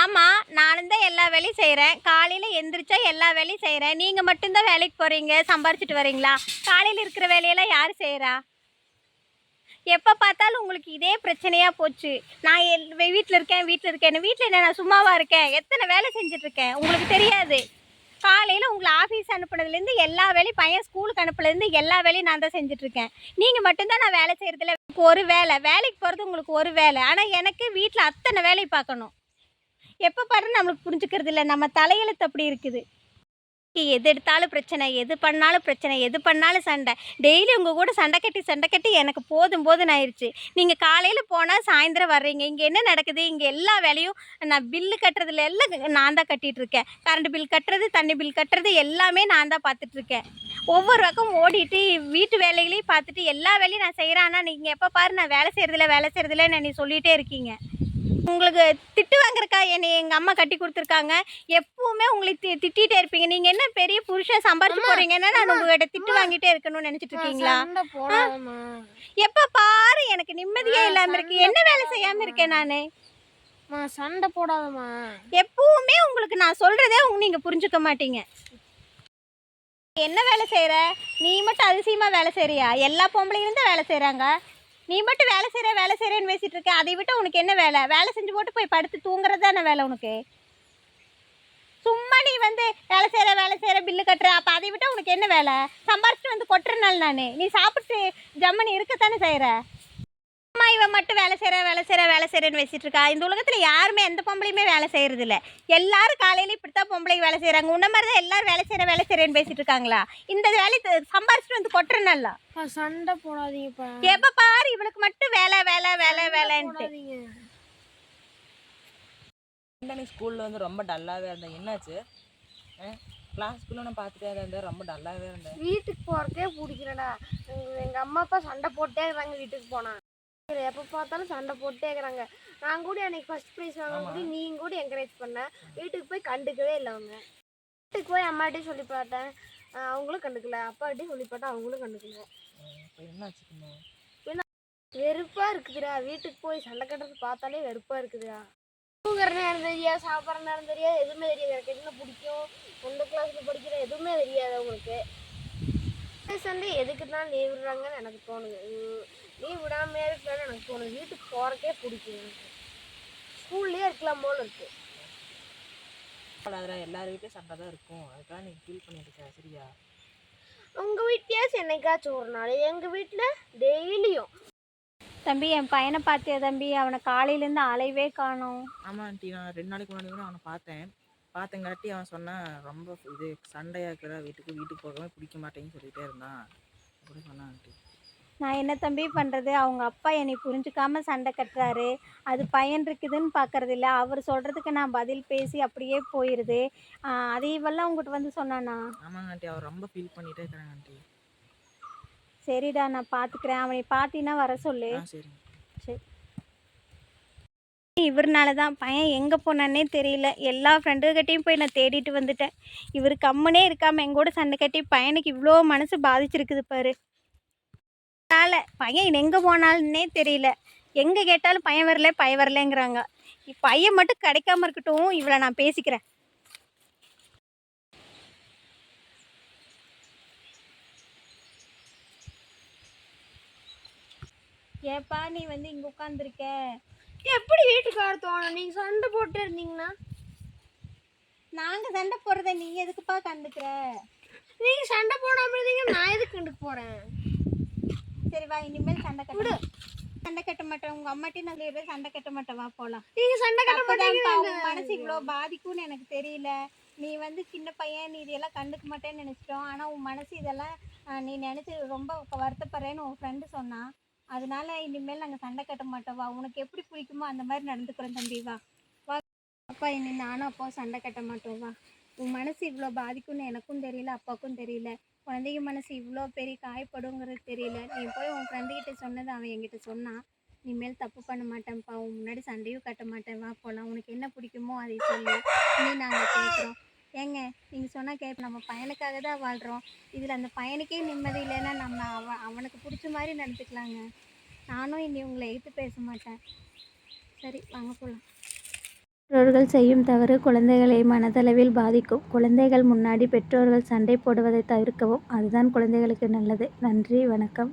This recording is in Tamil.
ஆமாம் நானும் தான் எல்லா வேலையும் செய்கிறேன் காலையில் எந்திரிச்சா எல்லா வேலையும் செய்கிறேன் நீங்கள் மட்டும்தான் வேலைக்கு போகிறீங்க சம்பாரிச்சிட்டு வரீங்களா? காலையில் இருக்கிற வேலையெல்லாம் யார் செய்கிறா எப்போ பார்த்தாலும் உங்களுக்கு இதே பிரச்சனையாக போச்சு. நான் எல் வீட்டில் இருக்கேன் வீட்டில் இருக்கேன் வீட்டில் என்ன நான் சும்மாவாக இருக்கேன்? எத்தனை வேலை செஞ்சிட்ருக்கேன் உங்களுக்கு தெரியாது. காலையில் உங்களை ஆஃபீஸ் அனுப்புனதுலேருந்து எல்லா வேலையும் பையன் ஸ்கூலுக்கு அனுப்புனதுலேருந்து எல்லா வேலையும் நான் தான் செஞ்சிட்ருக்கேன் நீங்கள் மட்டும்தான் நான் வேலை செய்கிறதுல உங்களுக்கு ஒரு வேலை. வேலைக்கு போகிறது உங்களுக்கு ஒரு வேலை. ஆனால் எனக்கு வீட்டில் அத்தனை வேலையை பார்க்கணும். எப்போ பாரு நம்மளுக்கு புரிஞ்சுக்கிறது இல்லை. நம்ம தலையெழுத்து அப்படி இருக்குது. எது எடுத்தாலும் பிரச்சனை எது பண்ணாலும் பிரச்சனை எது பண்ணாலும் சண்டை. டெய்லி உங்கள் கூட சண்டை கட்டி சண்டை கட்டி எனக்கு போதும் போதும் ஆயிடுச்சு நீங்கள் காலையில் போனால் சாயந்தரம் வர்றீங்க. இங்கே என்ன நடக்குது? இங்கே எல்லா வேலையும் நான் பில்லு கட்டுறதுல எல்லாம் நான் தான் கட்டிகிட்டு இருக்கேன். கரண்ட் பில் கட்டுறது தண்ணி பில் கட்டுறது எல்லாமே நான் தான் பார்த்துட்ருக்கேன் ஒவ்வொரு பக்கம் ஓடிட்டு வீட்டு வேலைகளையும் பார்த்துட்டு எல்லா வேலையும் நான் செய்கிறேன் ஆனால் நீங்கள் எப்போ பாரு நான் வேலை செய்கிறதில்ல வேலை செய்கிறதில்லன்னு நீ சொல்லிகிட்டே இருக்கீங்க. உங்களுக்கு திட்டு வாங்குறக்கா என்னை எங்கள் அம்மா கட்டி கொடுத்துருக்காங்க. எப்பவுமே உங்களை தி திட்டிகிட்டே இருப்பீங்க. நீங்கள் என்ன பெரிய புருஷன் சம்பாரிச்சு போகிறீங்கன்னா நான் உங்ககிட்ட திட்டு வாங்கிட்டே இருக்கணும்னு நினச்சிட்டு இருக்கீங்களா எப்போ பாரு எனக்கு நிம்மதியே இல்லாமல் இருக்கு. என்ன வேலை செய்யாமல் இருக்கேன் நான்? சண்டை போடாதம்மா. எப்பவுமே உங்களுக்கு நான் சொல்கிறதே நீங்கள் புரிஞ்சுக்க மாட்டீங்க. என்ன வேலை செய்கிற நீ மட்டும் அதிசயமாக வேலை செய்கிறியா எல்லா பொம்பளைங்களும் தான் வேலை செய்கிறாங்க நீ மட்டும் வேலை செய்கிற வேலை செய்கிறேன்னு பேசிகிட்டு இருக்க. அதை விட்டு உனக்கு என்ன வேலை? வேலை செஞ்சு போட்டு போய் படுத்து தூங்குறது தானே வேலை உனக்கு? சும்மா நீ வந்து வேலை செய்கிற வேலை செய்கிற பில்லு கட்டுற. அப்போ அதை விட்டு உனக்கு என்ன வேலை? சம்பாரிச்சிட்டு வந்து கொட்டுறனால நான். நீ சாப்பிட்டு ஜம்மனி இருக்கத்தானே செய்கிற அம்மா இவன் மட்டும் வேலை செய்கிற வேலை செய்கிற வேலை செய்கிறேன்னு பேசிட்டு இருக்கா? இந்த உலகத்தில் யாருமே எந்த பொம்பளையுமே வேலை செய்கிறது இல்ல எல்லாரும் காலையில இப்படி தான் பொம்பளைங்க வேலை செய்கிறாங்க உன்ன மாதிரி தான் எல்லாரும் வேலை செய்கிற வேலை செய்கிறேன்னு பேசிட்டு இருக்காங்களா? இந்த வேலை த- சம்பாரிச்சிட்டு வந்து கொட்டுறனால அப்பா, சண்டை போடாதீங்கப்பா. எப்போ பாரு இவளுக்கு மட்டும் வேலை வேலை வேலை வேலைன்ட்டு. போடாதீங்க. நீ ஸ்கூலில் வந்து ரொம்ப டல்லாகவே இருந்தேன். என்னாச்சு? கிளாஸ்க்குள்ளே நான் பார்த்துட்டே தான் இருந்தேன். ரொம்ப டல்லாகவே இருந்தேன். வீட்டுக்கு போறதே பிடிக்கலடா. எங்க எங்க அம்மா அப்பா சண்டை போட்டே இருக்கிறாங்க வீட்டுக்கு போனா. எப்போ பார்த்தாலும் சண்டை போட்டே இருக்கிறாங்க. நான் கூட அன்னைக்கு ஃபர்ஸ்ட் ப்ரைஸ் வாங்க கூட நீங்க கூட என்கரேஜ் பண்ண வீட்டுக்கு போய் கண்டுக்கவே இல்லை அவங்க. வீட்டுக்கு போய் அம்மாட்டையும் சொல்லி பார்த்தேன். அவங்களும் கண்டுக்கல. அப்பாட்டையும் சொல்லி பார்த்தேன் அவங்களும் கண்டுக்கல? வெறுப்பா இருக்குதுடா. வீட்டுக்கு போய் சண்டை கட்டுறது பார்த்தாலே வெறுப்பா இருக்குதுடா. தூங்குற நேரம் தெரியாது சாப்பிட்ற நேரம் தெரியாது எதுவுமே தெரியாது. எனக்கு என்ன பிடிக்கும்? எந்த கிளாஸ்ல படிக்கிற எதுவுமே தெரியாது அவங்களுக்கு. சண்டே எதுக்கு தான் லீவ் விடுறாங்கன்னு எனக்கு தோணுது. லீவ் விடாம இருக்கலாம்னு எனக்கு தோணுது. வீட்டுக்கு போறக்கே பிடிக்கும். ஸ்கூல்லேயே இருக்கலாம் போல இருக்கு. அதில் எல்லார் வீட்லேயும் சண்டை தான் இருக்கும். அதுக்காக நீ ஃபீல் பண்ணிட்டு இருக்க சரியா? உங்க வீட்லயாச்சும் என்னைக்காச்சும் ஒரு நாள். எங்க வீட்டுல டெய்லியும். தம்பி என் பையனை பார்த்தியா தம்பி? அவனை காலையிலேருந்து அலைவே காணோம். ஆமாம் ஆண்டி. நான் ரெண்டு நாளைக்கு முன்னாடி கூட அவனை பார்த்தேன். பார்த்தங்காட்டி அவன் சொன்னான் ரொம்ப இது சண்டையாக இருக்கிற வீட்டுக்கு வீட்டுக்கு போகவே பிடிக்க மாட்டேன்னு சொல்லிட்டே இருந்தான். அப்படி சொன்னான் ஆண்டி. நான் என்ன தம்பி பண்ணுறது அவங்க அப்பா என்னை புரிஞ்சுக்காம சண்டை கட்டுறாரு. அது பையன் இருக்குதுன்னு பார்க்கறது இல்ல அவர் சொல்கிறதுக்கு நான் பதில் பேசி அப்படியே போயிடுது அதையெல்லாம் உங்கள்கிட்ட வந்து சொன்னானா? ஆமாங்க ஆண்டி. அவர் ரொம்ப ஃபீல் பண்ணிட்டே இருக்கிறாங்க ஆண்டி. சரிடா நான் பார்த்துக்கிறேன் அவனை பார்த்தீங்கன்னா வர சொல்லு. ஆ சரிங்க. சரி. இவர்னால தான் பையன் எங்கே போனானே தெரியல. எல்லா ஃப்ரெண்டுகிட்டையும் போய் நான் தேடிட்டு வந்துட்டேன். இவர் கம்முனே இருக்காமல் எங்கூட சண்டை கட்டி பையனுக்கு இவ்வளோ மனசு பாதிச்சிருக்குது பாரு. அதனால் பையன் எங்கே போனாலுன்னே தெரியல. எங்கே கேட்டாலும் பையன் வரல பையன் வரலங்கிறாங்க. பையன் மட்டும் கிடைக்காம இருக்கட்டும் இவளை நான் பேசிக்கிறேன். ஏப்பா நீ வந்து இங்கே உட்காந்துருக்க எப்படி வீட்டுக்கு வர தோணும்? நீங்க சண்டை போட்டே இருந்தீங்கன்னா? நாங்கள் சண்டை போடுறத நீ எதுக்குப்பா கண்டுக்கிற? நீங்க சண்டை போடாம இருந்தீங்க நான் எதுக்கு கண்டுக்க போறேன்? சரி வா இனிமேல் சண்டை கட்ட சண்டை கட்ட மாட்டேன் உங்க அம்மாட்டையும் நான் சொல்லிடுறேன் சண்டை கட்ட மாட்டேன் வா போலாம். நீங்க சண்டை கட்ட மாட்டீங்க மனசு இவ்வளோ பாதிக்கும்னு எனக்கு தெரியல. நீ வந்து சின்ன பையன் நீ இதெல்லாம் கண்டுக்க மாட்டேன்னு நினச்சிட்டோம். ஆனால் உன் மனசு இதெல்லாம் நீ நினச்சி ரொம்ப வருத்தப்படுறேன்னு உன் ஃப்ரெண்டு சொன்னான் அதனால இனிமேல் நாங்கள் சண்டை கட்ட மாட்டோம். வா உனக்கு எப்படி பிடிக்குமோ அந்த மாதிரி நடந்துக்கிறோம் தம்பி. வா. வா அப்பா இனி நானும் அப்பாவும் சண்டை கட்ட மாட்டோம். வா. உன் மனசு இவ்வளோ பாதிக்கும்னு எனக்கும் தெரியல அப்பாவுக்கும் தெரியல. குழந்தைங்க மனசு இவ்வளோ பெரிய காயப்படுங்கிறது தெரியல. நீ போய் உன் ஃப்ரெண்டுக்கிட்ட சொன்னது அவன் என்கிட்ட சொன்னான். இனிமேல் தப்பு பண்ண மாட்டேன்ப்பா. உன் முன்னாடி சண்டையும் கட்ட மாட்டேன். வா போகலாம் உனக்கு என்ன பிடிக்குமோ அதை சொல்லு. நீ நாங்கள் கேட்குறோம் ஏங்க நீங்கள் சொன்னால் கேட்போம் நம்ம பையனுக்காக தான் வாழ்கிறோம் இதில் அந்த பையனுக்கே நிம்மதி இல்லைன்னா நம்ம அவன் அவனுக்கு பிடிச்ச மாதிரி நடந்துக்கலாங்க. நானும் இனி உங்களை எடுத்து பேச மாட்டேன். சரி வாங்க போகலாம் பெற்றோர்கள் செய்யும் தவறு குழந்தைகளை மனதளவில் பாதிக்கும். குழந்தைகள் முன்னாடி பெற்றோர்கள் சண்டை போடுவதை தவிர்க்கவும் அதுதான் குழந்தைகளுக்கு நல்லது. நன்றி வணக்கம்.